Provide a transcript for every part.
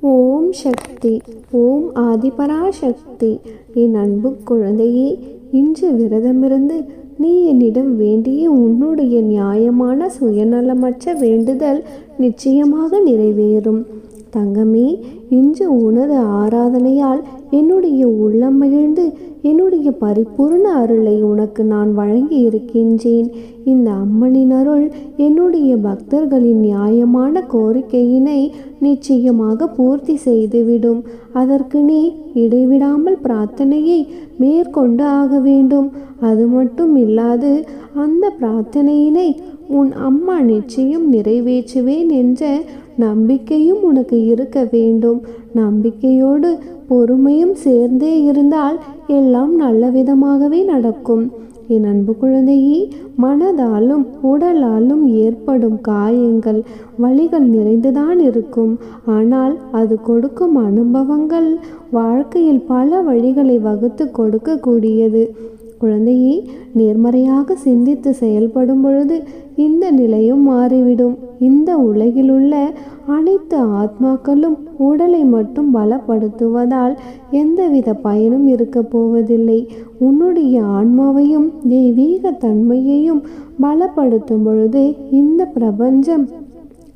ஓம் சக்தி ஓம் ஆதிபராசக்தி. என் அன்பு குழந்தையே இன்று விரதமிருந்து நீ என்னிடம் வேண்டிய உன்னுடைய நியாயமான சுயநலமற்ற வேண்டுதல் நிச்சயமாக நிறைவேறும். தங்கமே இன்று உனது ஆராதனையால் என்னுடைய உள்ளம் மகிழ்ந்து என்னுடைய பரிபூர்ண அருளை உனக்கு நான் வழங்கி இருக்கின்றேன் இந்த அம்மனின் அருள் என்னுடைய பக்தர்களின் நியாயமான கோரிக்கையினை நிச்சயமாக பூர்த்தி செய்துவிடும். அதற்கு நீ இடைவிடாமல் பிரார்த்தனையை மேற்கொண்டு ஆக வேண்டும். அது மட்டும் இல்லாது அந்த பிரார்த்தனையினை உன் அம்மா நிச்சயம் நிறைவேற்றுவேன் என்ற நம்பிக்கையும் உனக்கு இருக்க வேண்டும். நம்பிக்கையோடு பொறுமையும் சேர்ந்தே இருந்தால் எல்லாம் நல்ல விதமாகவே நடக்கும். என் அன்பு குழந்தையே மனதாலும் உடலாலும் ஏற்படும் காயங்கள் வழிகள் நிறைந்துதான் இருக்கும். ஆனால் அது கொடுக்கும் அனுபவங்கள் வாழ்க்கையில் பல வழிகளை வகுத்து கொடுக்கக்கூடியது. குழந்தையை நேர்மறையாக சிந்தித்து செயல்படும் பொழுது இந்த நிலையும் மாறிவிடும். இந்த உலகிலுள்ள அனைத்து ஆத்மாக்களும் உடலை மட்டும் பலப்படுத்துவதால் எந்தவித பயனும் இருக்க போவதில்லை. உன்னுடைய ஆன்மாவையும் தெய்வீக தன்மையையும் பலப்படுத்தும் பொழுது இந்த பிரபஞ்சம்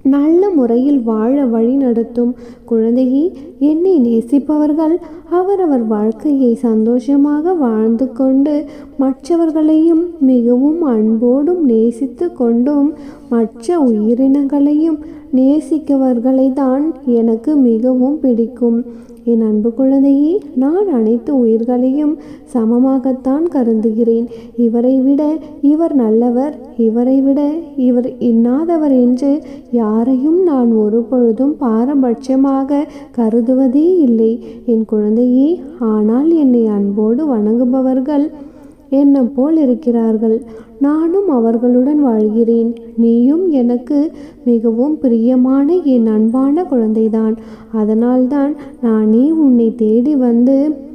நல்ல முறையில் வாழ வழி நடத்தும் குழந்தையே என்னை நேசிப்பவர்கள் அவரவர் வாழ்க்கையை சந்தோஷமாக வாழ்ந்து கொண்டு மற்றவர்களையும் மிகவும் அன்போடும் நேசித்து கொண்டும் மற்ற உயிரினங்களையும் நேசிக்கவர்களை தான் எனக்கு மிகவும் பிடிக்கும். என் அன்பு குழந்தையே நான் அனைத்து உயிர்களையும் சமமாகத்தான் கருதுகிறேன். இவரை விட இவர் நல்லவர் இவரை விட இவர் இன்னாதவர் என்று யாரையும் நான் ஒரு பொழுதும் பாரபட்சமாக கருதுவதே இல்லை. என் குழந்தையே ஆனால் என்னை அன்போடு வணங்குபவர்கள் என்னை போல் இருக்கிறார்கள். நானும் அவர்களுடன் வாழ்கிறேன். நீயும் எனக்கு மிகவும் பிரியமான என் அன்பான குழந்தைதான். அதனால்தான் நானே உன்னை தேடி வந்து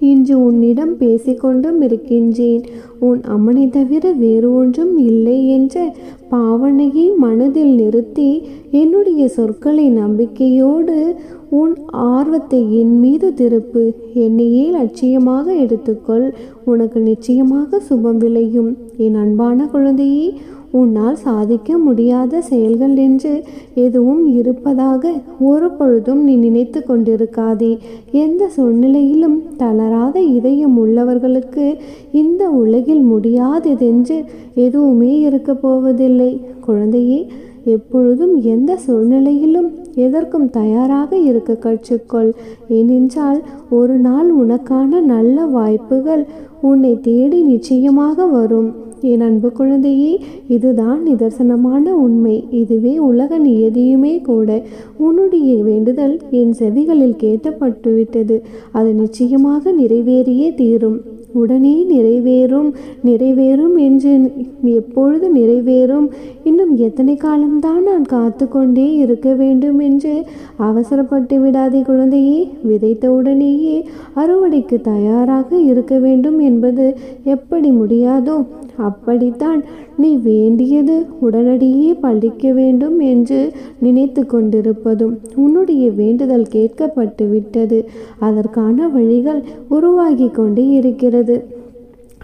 இன்று உன்னிடம் பேசிக்கொண்டும் இருக்கின்றேன். உன் அம்மனை தவிர வேறு ஒன்றும் இல்லை என்ற பாவனையை மனதில் நிறுத்தி என்னுடைய சொற்களை நம்பிக்கையோடு உன் ஆர்வத்தை என் மீது திருப்பு. என்னையே லட்சியமாக எடுத்துக்கொள்? உனக்கு நிச்சயமாக சுபம் விளையும். என் அன்பான குழந்தையே உன்னால் சாதிக்க முடியாத செயல்கள் என்று எதுவும் இருப்பதாக ஒரு பொழுதும் நீ நினைத்து கொண்டிருக்காதே. எந்த சூழ்நிலையிலும் தளராத இதயம் உள்ளவர்களுக்கு இந்த உலகில் முடியாததென்று எதுவுமே இருக்க போவதில்லை. குழந்தையே எப்பொழுதும் எந்த சூழ்நிலையிலும் எதற்கும் தயாராக இருக்க கற்றுக்கொள். ஏனென்றால் ஒரு நாள் உனக்கான நல்ல வாய்ப்புகள் உன்னை தேடி நிச்சயமாக வரும். என் அன்பு குழந்தையே இதுதான் நிதர்சனமான உண்மை. இதுவே உலக நியதியுமே கூட. உன்னுடைய வேண்டுதல் என் செவிகளில் கேட்டப்பட்டுவிட்டது அது நிச்சயமாக நிறைவேறியே தீரும். உடனே நிறைவேறும் நிறைவேறும் என்று எப்பொழுது நிறைவேறும்? இன்னும் எத்தனை காலம்தான் நான் காத்து கொண்டே இருக்க வேண்டும் என்று அவசரப்பட்டு விடாதே குழந்தையே. விதைத்த உடனேயே அறுவடைக்கு தயாராக இருக்க வேண்டும் என்பது எப்படி முடியாதோ? அப்படித்தான் நீ வேண்டியது உடனடியே பழிக்க வேண்டும் என்று நினைத்து கொண்டிருப்பதும் உன்னுடைய வேண்டுதல் கேட்கப்பட்டு விட்டது. அதற்கான வழிகள் உருவாகி கொண்டு இருக்கிறது.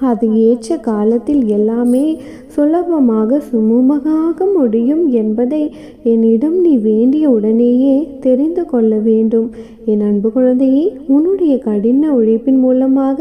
அது ஏற்ற காலத்தில் எல்லாமே சுலபமாக சுமூகமாக முடியும் என்பதை என்னிடம் நீ வேண்டிய உடனேயே தெரிந்து கொள்ள வேண்டும். என் அன்பு குழந்தையே உன்னுடைய கடின உழைப்பின் மூலமாக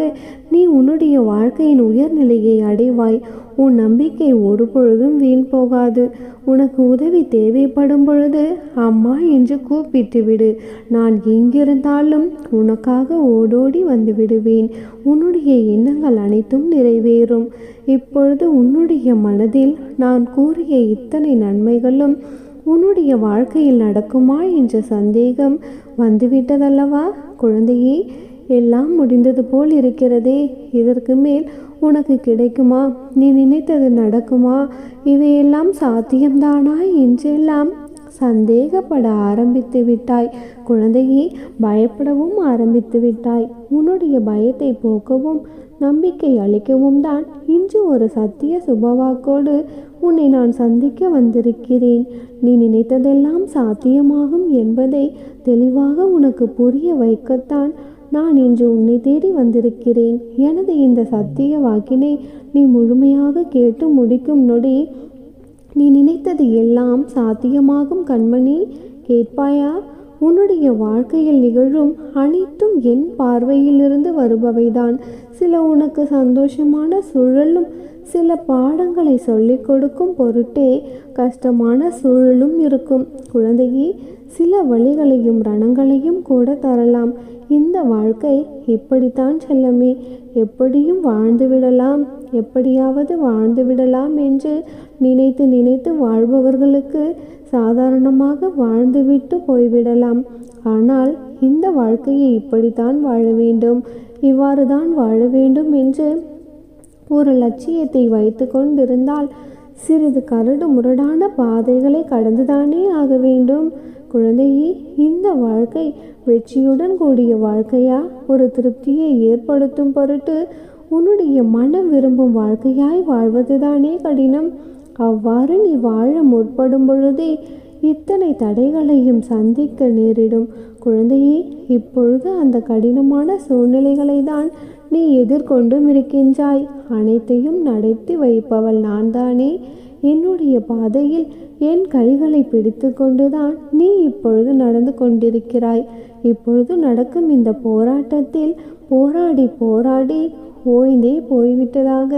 நீ உன்னுடைய வாழ்க்கையின் உயர்நிலையை அடைவாய். உன் நம்பிக்கை ஒரு பொழுதும் வீண் போகாது. உனக்கு உதவி தேவைப்படும் பொழுது அம்மா என்று கூப்பிட்டு விடு நான் எங்கிருந்தாலும் உனக்காக ஓடோடி வந்து விடுவேன் உன்னுடைய எண்ணங்கள் அனைத்தும் நிறைவேறும். இப்பொழுது உன்னுடைய மனதில் நான் கூறிய இத்தனை நன்மைகளும் உன்னுடைய வாழ்க்கையில் நடக்குமா என்ற சந்தேகம் வந்துவிட்டதல்லவா? குழந்தையே எல்லாம் முடிந்தது போல் இருக்கிறதே. இதற்கு மேல் உனக்கு கிடைக்குமா? நீ நினைத்தது நடக்குமா? இவையெல்லாம் சாத்தியம்தானா என்றெல்லாம் சந்தேகப்பட ஆரம்பித்து விட்டாய். குழந்தையை பயப்படவும் ஆரம்பித்து விட்டாய். உன்னுடைய பயத்தை போக்கவும் நம்பிக்கை அளிக்கவும் தான் இன்று ஒரு சத்திய சுபவாக்கோடு உன்னை நான் சந்திக்க வந்திருக்கிறேன். நீ நினைத்ததெல்லாம் சாத்தியமாகும் என்பதை தெளிவாக உனக்கு புரிய வைக்கத்தான் நான் இன்று உன்னை தேடி வந்திருக்கிறேன். எனது இந்த சத்திய வாக்கினை நீ முழுமையாக கேட்டு முடிக்கும் நொடி நீ நினைத்தது எல்லாம் சாத்தியமாகும் கண்மணி. கேட்பாயா? உன்னுடைய வாழ்க்கையில் நிகழும் அனைத்தும் என் பார்வையிலிருந்து வருபவைதான். சில உனக்கு சந்தோஷமான சூழலும் சில பாடங்களை சொல்லிக் கொடுக்கும் பொருட்டே கஷ்டமான சூழலும் இருக்கும். குழந்தையே சில வழிகளையும் ரணங்களையும் கூட தரலாம். இந்த வாழ்க்கை இப்படித்தான் செல்லமே. எப்படியும் வாழ்ந்து விடலாம். எப்படியாவது வாழ்ந்து விடலாம் என்று நினைத்து நினைத்து வாழ்பவர்களுக்கு சாதாரணமாக வாழ்ந்துவிட்டு போய்விடலாம். ஆனால் இந்த வாழ்க்கையை இப்படித்தான் வாழ வேண்டும். இவ்வாறு தான் வாழ வேண்டும் என்று ஒரு லட்சியத்தை வைத்து கொண்டிருந்தால் சிறிது கரடு முரடான பாதைகளை கடந்துதானே ஆக வேண்டும். குழந்தையே இந்த வாழ்க்கை வெற்றியுடன் கூடிய வாழ்க்கையா? ஒரு திருப்தியை ஏற்படுத்தும் பொருட்டு உன்னுடைய மனம் விரும்பும் வாழ்க்கையாய் வாழ்வதுதானே கடினம். அவ்வாறு நீ வாழ முற்படும் பொழுதே இத்தனை தடைகளையும் சந்திக்க நேரிடும். குழந்தையே இப்பொழுது அந்த கடினமான சூழ்நிலைகளை தான் நீ எதிர்கொண்டும் இருக்கின்றாய். அனைத்தையும் நடத்தி வைப்பவள் நான் தானே என்னுடைய பாதையில் என் கைகளை பிடித்து கொண்டுதான் நீ இப்பொழுது நடந்து கொண்டிருக்கிறாய். இப்பொழுது நடக்கும் இந்த போராட்டத்தில் போராடி போராடி ஓய்ந்தே போய்விட்டதாக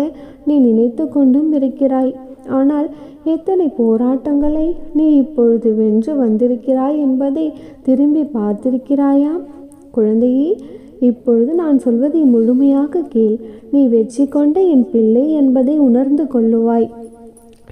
நீ நினைத்து கொண்டும் இருக்கிறாய். ஆனால் எத்தனை போராட்டங்களை நீ இப்பொழுது வென்று வந்திருக்கிறாய் என்பதை திரும்பி பார்த்திருக்கிறாயா? குழந்தையே இப்பொழுது நான் சொல்வதை முழுமையாக கேள். நீ வெற்றி கொண்ட என் பிள்ளை என்பதை உணர்ந்து கொள்ளுவாய்.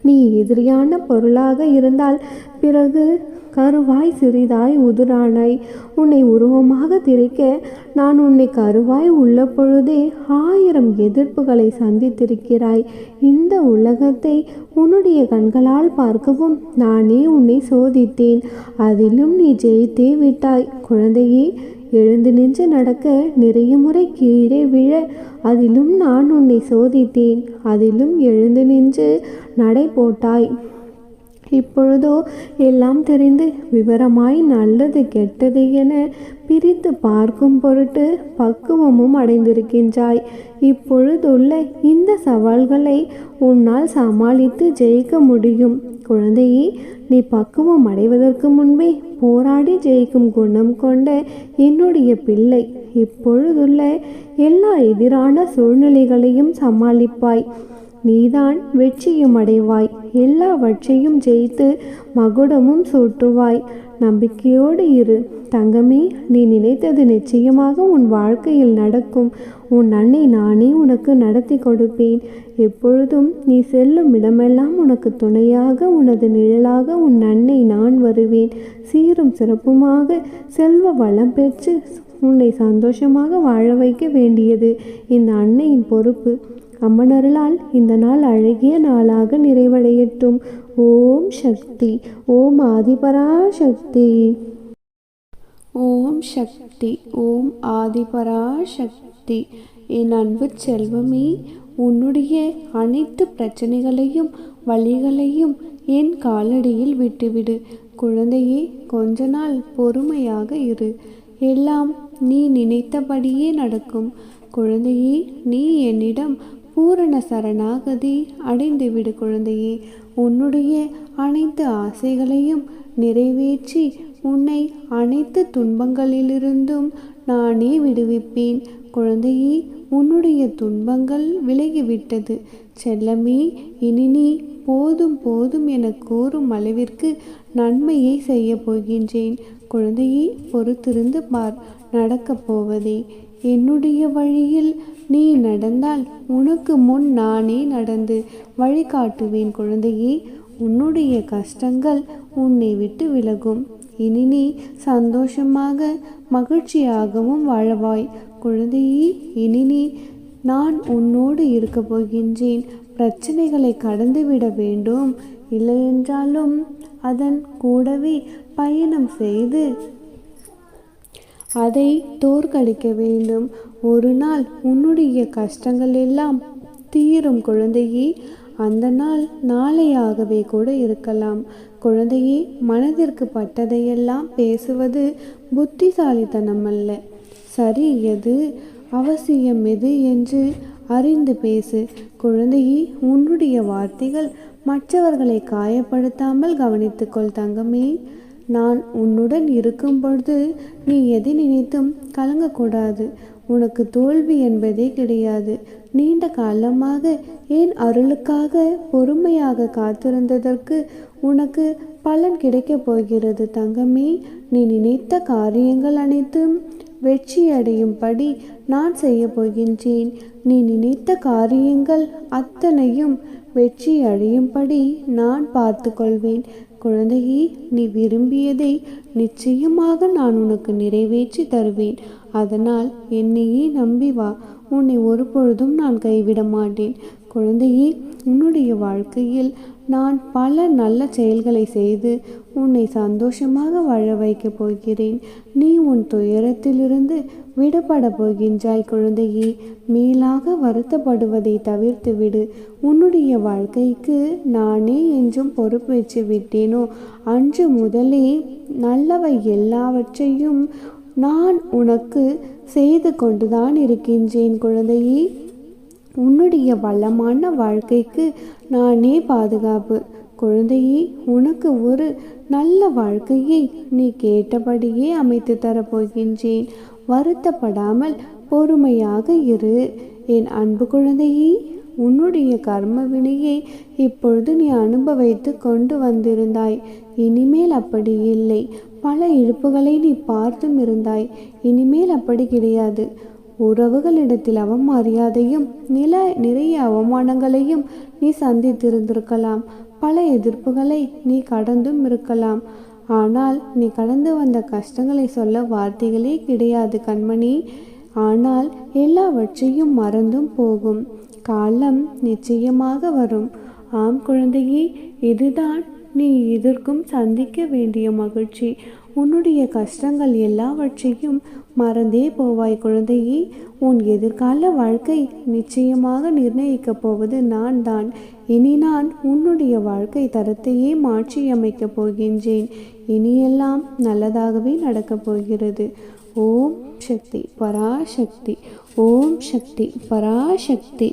நீ எதிரியான பொருளாக இருந்தால் பிறகு கருவாய் சிறிதாய் உதிரானாய் உன்னை உருவமாக திரிக்க நான் உன்னை கருவாய் உள்ள பொழுதே ஆயிரம் எதிர்ப்புகளை சந்தித்திருக்கிறாய். இந்த உலகத்தை உன்னுடைய கண்களால் பார்க்கவும் நானே உன்னை சோதித்தேன். அதிலும் நீ ஜெயித்தே விட்டாய். குழந்தையே எழுந்து நின்று நடக்க நிறைய முறை கீழே விழ அதிலும் நான் உன்னை சோதித்தேன். அதிலும் எழுந்து நின்று நடை போட்டாய். இப்பொழுதோ எல்லாம் தெரிந்து விவரமாய் நல்லது கெட்டது என பிரித்து பார்க்கும் பொருட்டு பக்குவமும் அடைந்திருக்கின்றாய். இப்பொழுதுள்ள இந்த சவால்களை உன்னால் சமாளித்து ஜெயிக்க முடியும். குழந்தையே நீ பக்குவம் அடைவதற்கு முன்பே போராடி ஜெயிக்கும் குணம் கொண்ட என்னுடைய பிள்ளை. இப்பொழுதுள்ள எல்லா எதிரான சூழ்நிலைகளையும் சமாளிப்பாய். நீதான் வெற்றியும் அடைவாய் எல்லாவற்றையும் ஜெயித்து மகுடமும் சூட்டுவாய். நம்பிக்கையோடு இரு. தங்கமே நீ நினைத்தது நிச்சயமாக உன் வாழ்க்கையில் நடக்கும். உன் அன்னை நானே உனக்கு நடத்தி கொடுப்பேன். எப்பொழுதும் நீ செல்லும் இடமெல்லாம் உனக்கு துணையாக உனது நிழலாக உன் அன்னை நான் வருவேன். சீரும் சிறப்புமாக செல்வ வளம் பெற்று உன்னை சந்தோஷமாக வாழ வைக்க வேண்டியது இந்த அன்னையின் பொறுப்பு. அம்மனருளால் இந்த நாள் அழகிய நாளாக நிறைவடையட்டும். ஓம் சக்தி. ஓம் ஆதிபராசக்தி. ஓம் சக்தி. ஓம் ஆதிபராசக்தி. என் அன்பு செல்வமே உன்னுடைய அனைத்து பிரச்சனைகளையும் வழிகளையும் என் காலடியில் விட்டுவிடு. குழந்தையே கொஞ்ச நாள் பொறுமையாக இரு. எல்லாம் நீ நினைத்தபடியே நடக்கும். குழந்தையே நீ என்னிடம் பூரண சரணாகதி அடைந்துவிடு குழந்தையே. உன்னுடைய அனைத்து ஆசைகளையும் நிறைவேற்றி உன்னை அனைத்து துன்பங்களிலிருந்தும் நானே விடுவிப்பேன். குழந்தையே உன்னுடைய துன்பங்கள் விலகிவிட்டது. செல்லமே இனி நீ போதும் போதும் என கூறும் அளவிற்கு நன்மையை செய்ய போகின்றேன். குழந்தையே பொறுத்திருந்து பார் நடக்கப் போவதே. என்னுடைய வழியில் நீ நடந்தால் உனக்கு முன் நானே நடந்து வழிகாட்டுவேன் குழந்தையே. உன்னுடைய கஷ்டங்கள் உன்னை விட்டு விலகும். இனி நீ சந்தோஷமாக மகிழ்ச்சியாகவும் வாழவாய். குழந்தையே இனி நீ நான் உன்னோடு இருக்க போகின்றேன். பிரச்சனைகளை கடந்துவிட வேண்டும். இல்லையென்றாலும் அதன் கூடவே பயணம் செய்து அதை தோற்கடிக்க வேண்டும். ஒரு நாள் உன்னுடைய கஷ்டங்கள் எல்லாம் தீரும் குழந்தையே. அந்த நாள் நாளையாகவே கூட இருக்கலாம். குழந்தையே மனதிற்கு பட்டதையெல்லாம் பேசுவது புத்திசாலித்தனம் அல்ல சரி எது? அவசியம் எது என்று அறிந்து பேசு. குழந்தையே உன்னுடைய வார்த்தைகள் மற்றவர்களை காயப்படுத்தாமல் கவனித்துக்கொள் தங்கமே. நான் உன்னுடன் இருக்கும் பொழுது நீ எதை நினைத்தும் கலங்கக்கூடாது. உனக்கு தோல்வி என்பதே கிடையாது. நீண்ட காலமாக ஏன் அருளுக்காக பொறுமையாக காத்திருந்ததற்கு உனக்கு பலன் கிடைக்கப் போகிறது தங்கமே. நீ நினைத்த காரியங்கள் அனைத்தும் வெற்றி அடையும்படி நான் செய்ய போகின்றேன். நீ நினைத்த காரியங்கள் அத்தனையும் வெற்றி அடையும்படி நான் பார்த்து கொள்வேன் குழந்தையே நீ விரும்பியதை நிச்சயமாக நான் உனக்கு நிறைவேற்றி தருவேன். அதனால் என்னையே நம்பி வா. உன்னை ஒருபொழுதும் நான் கைவிட மாட்டேன். குழந்தையே உன்னுடைய வாழ்க்கையில் நான் பல நல்ல செயல்களை செய்து உன்னை சந்தோஷமாக வாழ வைக்கப் போகிறேன். நீ உன் துயரத்திலிருந்து விடுபட போகின்றாய் குழந்தையே. மேலாக வருத்தப்படுவதை தவிர்த்து விடு. உன்னுடைய வாழ்க்கைக்கு நானே என்றும் பொறுப்பேற்று விட்டேனோ? அன்று முதலே நல்லவை எல்லாவற்றையும் நான் உனக்கு செய்து கொண்டுதான் இருக்கின்றேன் குழந்தையே. உன்னுடைய வளமான வாழ்க்கைக்கு நானே பாதுகாப்பு. குழந்தையே உனக்கு ஒரு நல்ல வாழ்க்கையை நீ கேட்டபடியே அமைத்து தரப்போகின்றேன். வருத்தப்படாமல் பொறுமையாக இரு. என் அன்பு குழந்தையே உன்னுடைய கர்ம வினையை இப்பொழுது நீ அனுபவித்து கொண்டு வந்திருந்தாய். இனிமேல் அப்படி இல்லை. பல இழுப்புகளை நீ பார்த்தும் இருந்தாய். இனிமேல் அப்படி கிடையாது. உறவுகளிடத்தில் அவமரியாதையும் நில நிறைய அவமானங்களையும் நீ சந்தித்திருந்திருக்கலாம். பல எதிர்ப்புகளை நீ கடந்தும் இருக்கலாம். ஆனால் நீ கடந்து வந்த கஷ்டங்களை சொல்ல வார்த்தைகளே கிடையாது கண்மணி. ஆனால் எல்லாவற்றையும் மறந்தும் போகும். காலம் நிச்சயமாக வரும். ஆம் குழந்தையே இதுதான் நீ எதற்கும் சந்திக்க வேண்டிய மகிழ்ச்சி. உன்னுடைய கஷ்டங்கள் எல்லாவற்றையும் மறந்தே போவாய் குழந்தையே. உன் எதிர்கால வாழ்க்கை நிச்சயமாக நிர்ணயிக்கப் போவது நான் தான் இனி நான் உன்னுடைய வாழ்க்கை தரத்தையே மாற்றியமைக்கப் போகின்றேன். இனியெல்லாம் நல்லதாகவே நடக்கப் போகிறது. ஓம் சக்தி பராசக்தி. ஓம் சக்தி பராசக்தி.